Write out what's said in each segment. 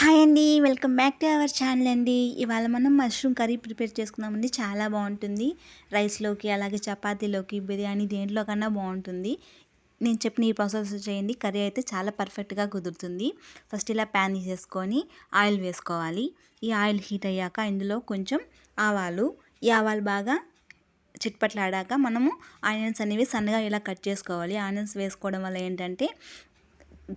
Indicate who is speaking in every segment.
Speaker 1: Hi అండి welcome back to our channel అండి. ఇవాళ మనం మష్రూమ్ కర్రీ ప్రిపేర్ చేసుకుందామండి. చాలా బాగుంటుంది. రైస్లోకి అలాగే చపాతీలోకి బిర్యానీ దేంట్లో కన్నా బాగుంటుంది. నేను చెప్పిన ఈ ప్రాసెస్ చేయండి. కర్రీ అయితే చాలా పర్ఫెక్ట్గా కుదురుతుంది. ఫస్ట్ ఇలా ప్యాన్ తీసేసుకొని ఆయిల్ వేసుకోవాలి. ఈ ఆయిల్ హీట్ అయ్యాక ఇందులో కొంచెం ఆవాలు. ఈ ఆవాలు బాగా చిట్పట్లాడాక మనము ఆనియన్స్ అనేవి సన్నగా ఇలా కట్ చేసుకోవాలి. ఆనియన్స్ వేసుకోవడం వల్ల ఏంటంటే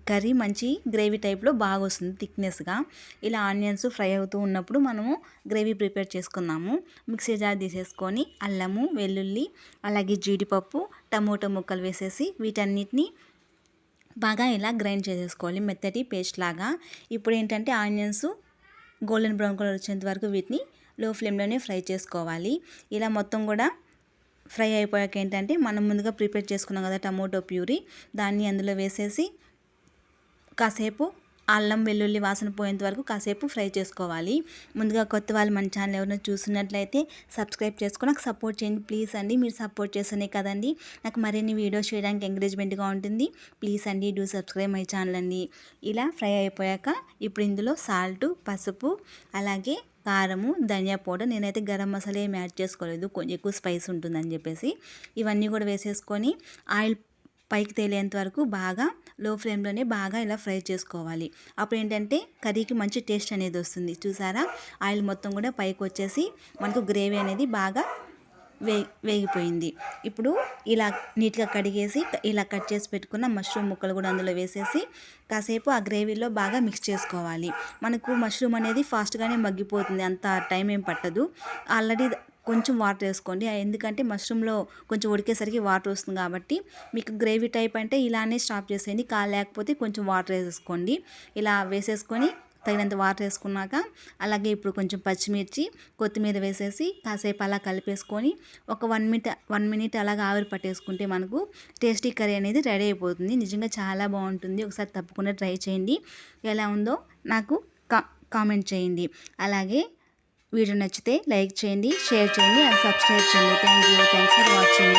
Speaker 1: కర్రీ మంచి గ్రేవీ టైప్లో బాగా వస్తుంది థిక్నెస్గా. ఇలా ఆనియన్స్ ఫ్రై అవుతూ ఉన్నప్పుడు మనము గ్రేవీ ప్రిపేర్ చేసుకున్నాము మిక్సీ జార్ తీసేసుకొని అల్లము వెల్లుల్లి అలాగే జీడిపప్పు టమోటో ముక్కలు వేసేసి వీటన్నిటిని బాగా ఇలా గ్రైండ్ చేసేసుకోవాలి. మెత్తటి పేస్ట్ లాగా. ఇప్పుడు ఏంటంటే ఆనియన్స్ గోల్డెన్ బ్రౌన్ కలర్ వచ్చేంత వరకు వీటిని లో ఫ్లేమ్లోనే ఫ్రై చేసుకోవాలి. ఇలా మొత్తం కూడా ఫ్రై అయిపోయాక ఏంటంటే మనం ముందుగా ప్రిపేర్ చేసుకున్నాం కదా టమోటో ప్యూరీ దాన్ని అందులో వేసేసి కాసేపు అల్లం వెల్లుల్లి వాసన పోయేంత వరకు కాసేపు ఫ్రై చేసుకోవాలి. ముందుగా కొత్త వాళ్ళు మన ఛానల్ ఎవరైనా చూస్తున్నట్లయితే సబ్స్క్రైబ్ చేసుకుని నాకు సపోర్ట్ చేయండి ప్లీజ్ అండి. మీరు సపోర్ట్ చేస్తేనే కదండి. నాకు మరిన్ని వీడియోస్ చేయడానికి ఎంకరేజ్మెంట్గా ఉంటుంది. ప్లీజ్ అండి డూ సబ్స్క్రైబ్ మై ఛానల్ అండి. ఇలా ఫ్రై అయిపోయాక ఇప్పుడు ఇందులో సాల్ట్ పసుపు అలాగే కారము ధనియా పౌడర్. నేనైతే గరం మసాలా ఏమి యాడ్ చేసుకోలేదు. కొంచెం ఎక్కువ స్పైస్ ఉంటుందని చెప్పేసి. ఇవన్నీ కూడా వేసేసుకొని ఆయిల్ పైకి తేలేంత వరకు బాగా లో ఫ్లేమ్లోనే బాగా ఇలా ఫ్రై చేసుకోవాలి. అప్పుడు ఏంటంటే కర్రీకి మంచి టేస్ట్ అనేది వస్తుంది. చూసారా? ఆయిల్ మొత్తం కూడా పైకి వచ్చేసి మనకు గ్రేవీ అనేది బాగా వే వేగిపోయింది. ఇప్పుడు ఇలా నీట్గా కడిగేసి ఇలా కట్ చేసి పెట్టుకున్న మష్రూమ్ ముక్కలు కూడా అందులో వేసేసి కాసేపు ఆ గ్రేవీలో బాగా మిక్స్ చేసుకోవాలి. మనకు మష్రూమ్ అనేది ఫాస్ట్గానే మగ్గిపోతుంది. అంత టైం ఏం పట్టదు. ఆల్రెడీ కొంచెం వాటర్ వేసుకోండి. ఎందుకంటే మష్రూమ్లో కొంచెం ఉడికేసరికి వాటర్ వస్తుంది కాబట్టి మీకు గ్రేవీ టైప్ అంటే ఇలానే స్టాప్ చేసేయండి. కా లేకపోతే కొంచెం వాటర్ వేసేసుకోండి. ఇలా వేసేసుకొని తగినంత వాటర్ వేసుకున్నాక అలాగే ఇప్పుడు కొంచెం పచ్చిమిర్చి కొత్తిమీర వేసేసి కాసేపు అలా కలిపేసుకొని ఒక వన్ మినిట్ వన్ మినిట్ అలాగా ఆవిరి పట్టేసుకుంటే మనకు టేస్టీ కర్రీ అనేది రెడీ అయిపోతుంది. నిజంగా చాలా బాగుంటుంది. ఒకసారి తప్పకుండా ట్రై చేయండి. ఎలా ఉందో నాకు కా కామెంట్ చేయండి. అలాగే వీడియో నచ్చితే లైక్ చేయండి షేర్ చేయండి అండ్ సబ్స్క్రైబ్ చేయండి. Thank you thanks for watching